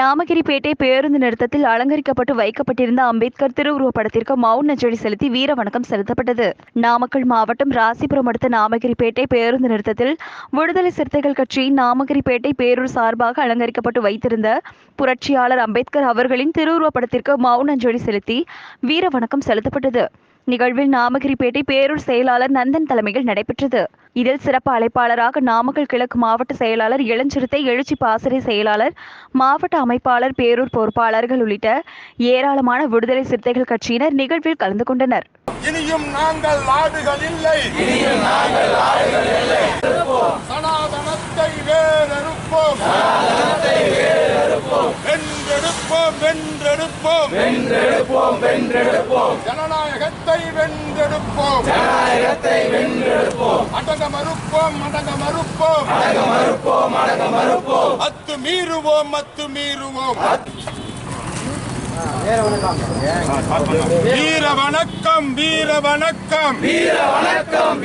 நாமகிரிப்பேட்டை பேருந்து நிறுத்தத்தில் அலங்கரிக்கப்பட்டு வைக்கப்பட்டிருந்த அம்பேத்கர் திருவுருவ படத்திற்கு மவுன அஞ்சலி செலுத்தி வீர வணக்கம் செலுத்தப்பட்டது. நாமக்கல் மாவட்டம் ராசிபுரம் அடுத்த நாமகிரிப்பேட்டை பேருந்து நிறுத்தத்தில் விடுதலை சிறுத்தைகள் கட்சி நாமகிரிப்பேட்டை பேரூர் சார்பாக அலங்கரிக்கப்பட்டு வைத்திருந்த புரட்சியாளர் அம்பேத்கர் அவர்களின் திருவுருவப்படத்திற்கு மவுன அஞ்சலி செலுத்தி வீர வணக்கம் செலுத்தப்பட்டது. நிகழ்வில் நாமகிரிப்பேட்டை பேரூர் செயலாளர் நந்தன் தலைமையில் நடைபெற்றது. இதில் சிறப்பு அழைப்பாளராக நாமக்கல் கிழக்கு மாவட்ட செயலாளர் இளஞ்சிறுத்தை எழுச்சி பாசறை செயலாளர் மாவட்ட அமைப்பாளர் பேரூர் பொறுப்பாளர்கள் உள்ளிட்ட ஏராளமான விடுதலை சிறுத்தைகள் கட்சியினர் நிகழ்வில் கலந்து கொண்டனர். இனியும் நாங்கள் ஆடுகள் இல்லை. இனியும் நாங்கள் ஆடுகள் இல்லை. சனாதனத்தை வேறறுப்போம். வென்றெடுப்போம் வென்றெடுப்போம். வென்றெடுப்போம் வென்றெடுப்போம். ஜனநாயகத்தை வென்றெடுப்போம். ஜனநாயகத்தை வென்றெடுப்போம். அடங்க மறுப்போம் அடங்க மறுப்போம். அடங்க மறுப்போம் அடங்க மறுப்போம். அத்து மீறுவோம் அத்து மீறுவோம். வீர வணக்கம் வீர வணக்கம் வீர வணக்கம்